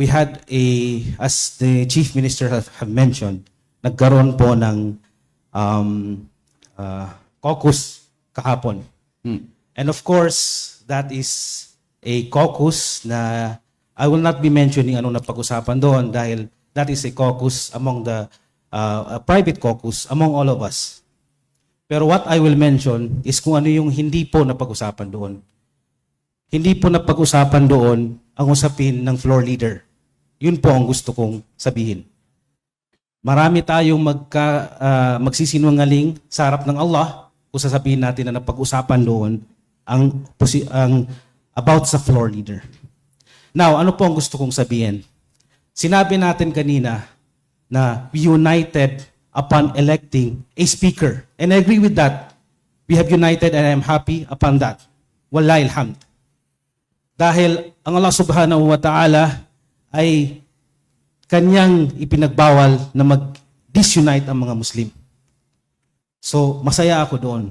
we had a, as the Chief Minister have, have mentioned, nagkaroon po ng um, uh, caucus kahapon. And of course, that is a caucus na I will not be mentioning ano na pag-usapan doon dahil that is a caucus among the uh, a private caucus among all of us. Pero what I will mention is kung ano yung hindi po napag-usapan doon. Hindi po napag-usapan doon ang usapin ng floor leader. Yun po ang gusto kong sabihin. Marami tayong magka, ah, magsisinungaling sa harap ng Allah kung sasabihin natin na napag-usapan doon ang, ang about sa floor leader. Now, ano po ang gusto kong sabihin? Sinabi natin kanina na we united upon electing a speaker. And I agree with that. We have united and I am happy upon that. Wallahi. Dahil ang Allah subhanahu wa ta'ala ay kanyang ipinagbawal na mag-disunite ang mga Muslim. So, masaya ako doon.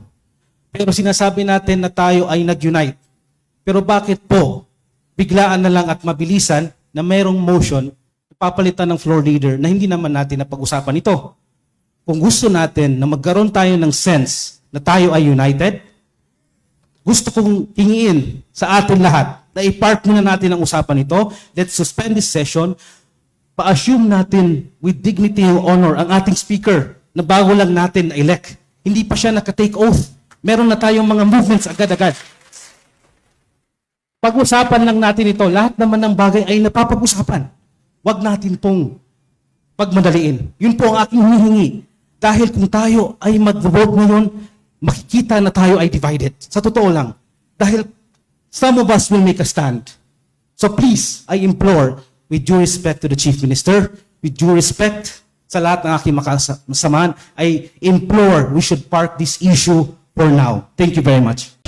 Pero sinasabi natin na tayo ay nag-unite. Pero bakit po biglaan na lang at mabilisan na mayroong motion papalitan ng floor leader na hindi naman natin napag-usapan ito? Kung gusto natin na magkaroon tayo ng sense na tayo ay united, gusto kong hingiin sa atin lahat na i-park muna natin ang usapan ito. Let's suspend this session. Pa-assume natin with dignity and honor ang ating speaker na bago lang natin na-elect. Hindi pa siya naka-take oath. Meron na tayong mga movements agad-agad. Pag-usapan lang natin ito, lahat naman ng bagay ay napapag-usapan. Huwag natin pong pagmadaliin. Yun po ang aking hinihingi. Dahil kung tayo ay mag-vote ngayon, makikita na tayo ay divided. Sa totoo lang. Dahil some of us will make a stand. So please, I implore, with due respect to the Chief Minister, with due respect sa lahat ng aking makasamahan, I implore we should park this issue for now. Thank you very much.